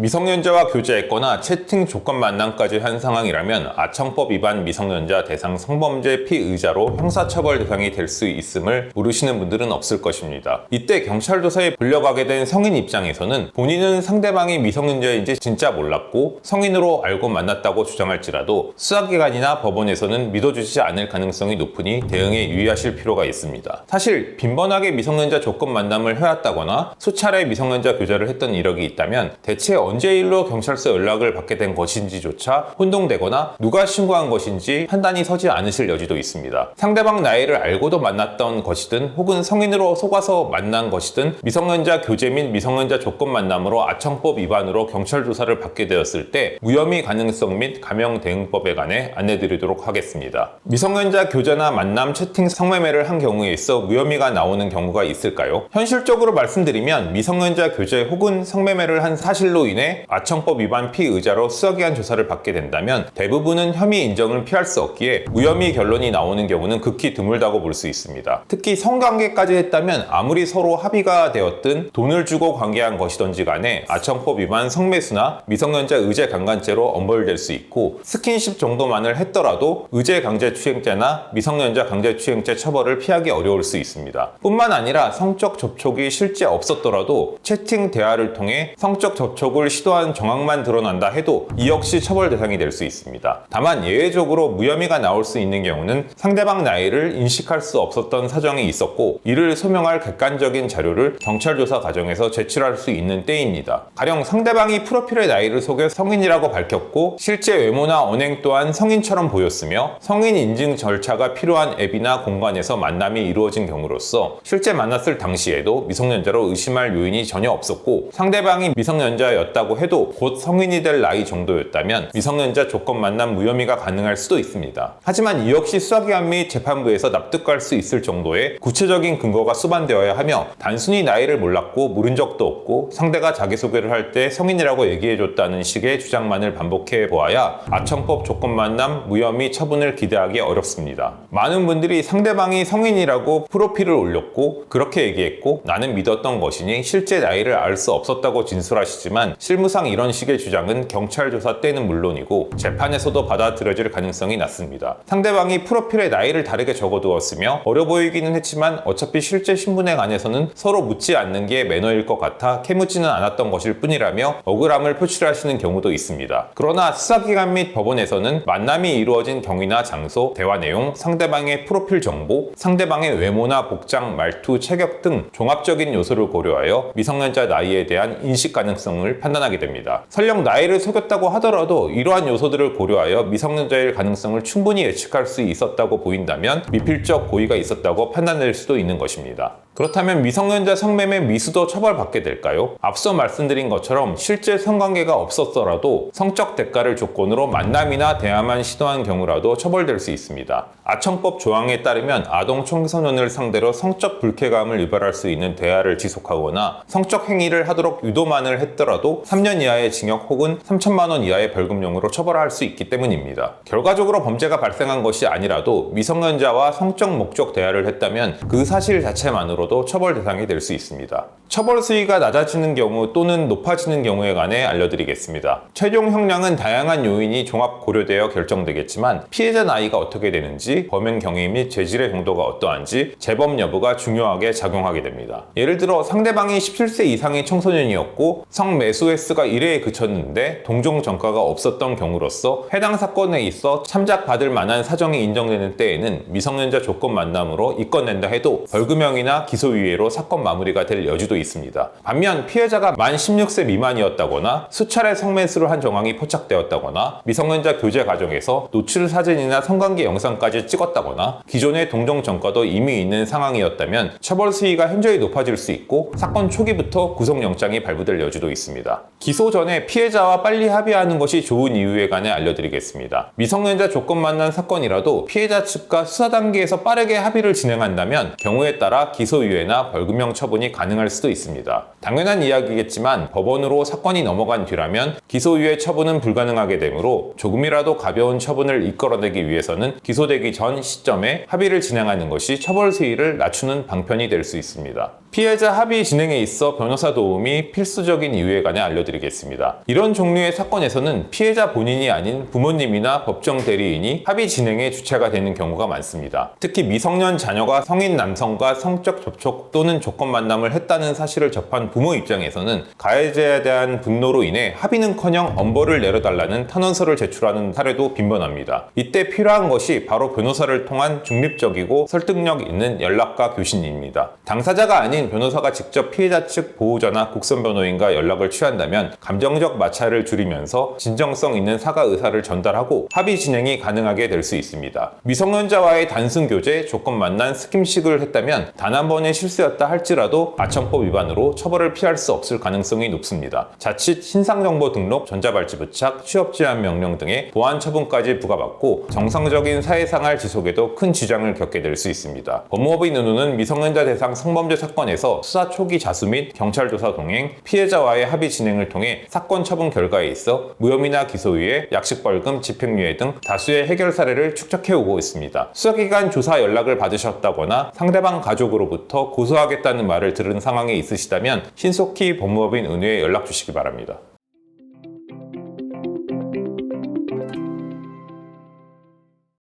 미성년자와 교제했거나 채팅 조건 만남까지 한 상황이라면 아청법 위반 미성년자 대상 성범죄 피의자로 형사처벌 대상이 될 수 있음을 모르시는 분들은 없을 것입니다. 이때 경찰 조사에 불려가게 된 성인 입장에서는 본인은 상대방이 미성년자인지 진짜 몰랐고 성인으로 알고 만났다고 주장할지라도 수사기관이나 법원에서는 믿어주지 않을 가능성이 높으니 대응에 유의하실 필요가 있습니다. 사실 빈번하게 미성년자 조건 만남을 해왔다거나 수차례 미성년자 교제를 했던 이력이 있다면 대체 언제 일로 경찰서 연락을 받게 된 것인지조차 혼동되거나 누가 신고한 것인지 판단이 서지 않으실 여지도 있습니다. 상대방 나이를 알고도 만났던 것이든 혹은 성인으로 속아서 만난 것이든 미성년자 교제 및 미성년자 조건 만남으로 아청법 위반으로 경찰 조사를 받게 되었을 때 무혐의 가능성 및 감형 대응법에 관해 안내드리도록 하겠습니다. 미성년자 교제나 만남, 채팅, 성매매를 한 경우에 있어 무혐의가 나오는 경우가 있을까요? 현실적으로 말씀드리면 미성년자 교제 혹은 성매매를 한 사실로 인해 아청법 위반 피의자로 수사기관 조사를 받게 된다면 대부분은 혐의 인정을 피할 수 없기에 무혐의 결론이 나오는 경우는 극히 드물다고 볼 수 있습니다. 특히 성관계까지 했다면 아무리 서로 합의가 되었든 돈을 주고 관계한 것이던지 간에 아청법 위반 성매수나 미성년자 의제 강간죄로 엄벌될 수 있고 스킨십 정도만을 했더라도 의제 강제 추행죄나 미성년자 강제 추행죄 처벌을 피하기 어려울 수 있습니다. 뿐만 아니라 성적 접촉이 실제 없었더라도 채팅 대화를 통해 성적 접촉을 시도한 정황만 드러난다 해도 이 역시 처벌 대상이 될 수 있습니다. 다만 예외적으로 무혐의가 나올 수 있는 경우는 상대방 나이를 인식할 수 없었던 사정이 있었고 이를 소명할 객관적인 자료를 경찰 조사 과정에서 제출할 수 있는 때입니다. 가령 상대방이 프로필의 나이를 속여 성인이라고 밝혔고 실제 외모나 언행 또한 성인처럼 보였으며 성인 인증 절차가 필요한 앱이나 공간에서 만남이 이루어진 경우로서 실제 만났을 당시에도 미성년자로 의심할 요인이 전혀 없었고 상대방이 미성년자였다 고 해도 곧 성인이 될 나이 정도였다면 미성년자 조건 만남 무혐의가 가능할 수도 있습니다. 하지만 이 역시 수사기관 및 재판부에서 납득할 수 있을 정도의 구체적인 근거가 수반되어야 하며 단순히 나이를 몰랐고 물은 적도 없고 상대가 자기소개를 할 때 성인이라고 얘기해줬다는 식의 주장만을 반복해 보아야 아청법 조건 만남 무혐의 처분을 기대하기 어렵습니다. 많은 분들이 상대방이 성인이라고 프로필을 올렸고 그렇게 얘기했고 나는 믿었던 것이니 실제 나이를 알 수 없었다고 진술하시지만 실무상 이런 식의 주장은 경찰 조사 때는 물론이고 재판에서도 받아들여질 가능성이 낮습니다. 상대방이 프로필에 나이를 다르게 적어두었으며 어려 보이기는 했지만 어차피 실제 신분에 관해서는 서로 묻지 않는 게 매너일 것 같아 캐묻지는 않았던 것일 뿐이라며 억울함을 표출하시는 경우도 있습니다. 그러나 수사기관 및 법원에서는 만남이 이루어진 경위나 장소, 대화 내용, 상대방의 프로필 정보, 상대방의 외모나 복장, 말투, 체격 등 종합적인 요소를 고려하여 미성년자 나이에 대한 인식 가능성을 판단하게 됩니다. 설령 나이를 속였다고 하더라도 이러한 요소들을 고려하여 미성년자일 가능성을 충분히 예측할 수 있었다고 보인다면 미필적 고의가 있었다고 판단될 수도 있는 것입니다. 그렇다면 미성년자 성매매 미수도 처벌받게 될까요? 앞서 말씀드린 것처럼 실제 성관계가 없었더라도 성적 대가를 조건으로 만남이나 대화만 시도한 경우라도 처벌될 수 있습니다. 아청법 조항에 따르면 아동 청소년을 상대로 성적 불쾌감을 유발할 수 있는 대화를 지속하거나 성적 행위를 하도록 유도만을 했더라도 3년 이하의 징역 혹은 3천만 원 이하의 벌금형으로 처벌할 수 있기 때문입니다. 결과적으로 범죄가 발생한 것이 아니라도 미성년자와 성적 목적 대화를 했다면 그 사실 자체만으로 도 처벌 대상이 될 수 있습니다. 처벌 수위가 낮아지는 경우 또는 높아지는 경우에 관해 알려드리겠습니다. 최종 형량은 다양한 요인이 종합 고려되어 결정되겠지만 피해자 나이가 어떻게 되는지, 범행 경위 및 죄질의 정도가 어떠한지, 재범 여부가 중요하게 작용하게 됩니다. 예를 들어 상대방이 17세 이상의 청소년이었고 성매수 횟수가 1회에 그쳤는데 동종 전과가 없었던 경우로서 해당 사건에 있어 참작받을 만한 사정이 인정되는 때에는 미성년자 조건 만남으로 입건된다 해도 벌금형이나 기소 유예로 사건 마무리가 될 여지도 있습니다. 반면 피해자가 만 16세 미만이었다거나 수차례 성매수를 한 정황이 포착되었다거나 미성년자 교제 과정에서 노출 사진이나 성관계 영상까지 찍었다거나 기존의 동종 전과도 이미 있는 상황이었다면 처벌 수위가 현저히 높아질 수 있고 사건 초기부터 구속영장이 발부될 여지도 있습니다. 기소 전에 피해자와 빨리 합의하는 것이 좋은 이유에 관해 알려드리겠습니다. 미성년자 조건 만난 사건이라도 피해자 측과 수사 단계에서 빠르게 합의를 진행한다면 경우에 따라 기소 유예나 벌금형 처분이 가능할 수도 있습니다. 당연한 이야기겠지만 법원으로 사건이 넘어간 뒤라면 기소유예 처분은 불가능하게 되므로 조금이라도 가벼운 처분을 이끌어내기 위해서는 기소되기 전 시점에 합의를 진행하는 것이 처벌 수위를 낮추는 방편이 될 수 있습니다. 피해자 합의 진행에 있어 변호사 도움이 필수적인 이유에 관해 알려드리겠습니다. 이런 종류의 사건에서는 피해자 본인이 아닌 부모님이나 법정 대리인이 합의 진행의 주체가 되는 경우가 많습니다. 특히 미성년 자녀가 성인 남성과 성적 접촉 또는 조건 만남을 했다는 사실을 접한 부모 입장에서는 가해자에 대한 분노로 인해 합의는커녕 엄벌을 내려달라는 탄원서를 제출하는 사례도 빈번합니다. 이때 필요한 것이 바로 변호사를 통한 중립적이고 설득력 있는 연락과 교신입니다. 당사자가 아닌 변호사가 직접 피해자 측 보호자나 국선 변호인과 연락을 취한다면 감정적 마찰을 줄이면서 진정성 있는 사과 의사를 전달하고 합의 진행이 가능하게 될 수 있습니다. 미성년자와의 단순 교제, 조건 만난 스킨십을 했다면 단 한 번의 실수였다 할지라도 아청법 위반으로 처벌 을 피할 수 없을 가능성이 높습니다. 자칫 신상정보 등록, 전자발찌 부착, 취업 제한 명령 등의 보안 처분까지 부과받고 정상적인 사회생활 지속에도 큰 지장을 겪게 될 수 있습니다. 법무법인 의노는 미성년자 대상 성범죄 사건에서 수사 초기 자수 및 경찰 조사 동행, 피해자와의 합의 진행을 통해 사건 처분 결과에 있어 무혐의나 기소유예, 약식 벌금, 집행유예 등 다수의 해결 사례를 축적해 오고 있습니다. 수사기관 조사 연락을 받으셨다거나 상대방 가족으로부터 고소하겠다는 말을 들은 상황에 있으시다면 신속히 법무법인 은혜에 연락 주시기 바랍니다.